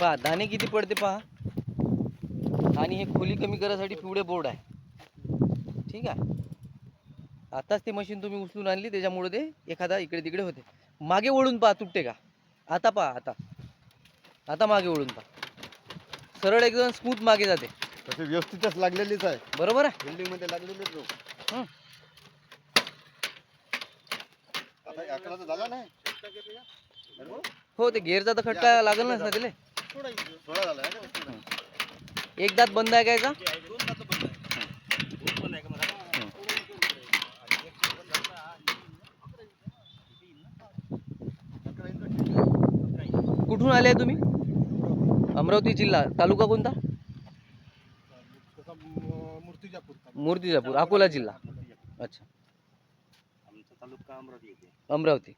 पहा दाणे किती पडते पहा. आणि हे खोली कमी करायसाठी पिवळे बोर्ड आहे. ठीक आहे? आताच ते मशीन तुम्ही उचलून आणली त्याच्यामुळे ते एखादा इकडे तिकडे होते. मागे वळून पहा तुटते का? आता पहा आता. आता मागे वळून पहा. सरळ एकदम स्मूथ मागे जाते. तसे व्यवस्थितच लागलेलीच आहे. बरोबर आहे? बिल्डिंगमध्ये लागलेलीच हो. हं. आता झाला नाही? हो ते गेअरचा तर खटका लागल ना त्याला. सोळा झाला आहे का? एक दात बंद आहे काय का. कुठून आले तुम्ही? अमरावती जिल्हा. तालुका कोणता? मूर्तिजापूर. अकोला जिल्हा. अच्छा. आमचा तालुका अमरावती येते अमरावती.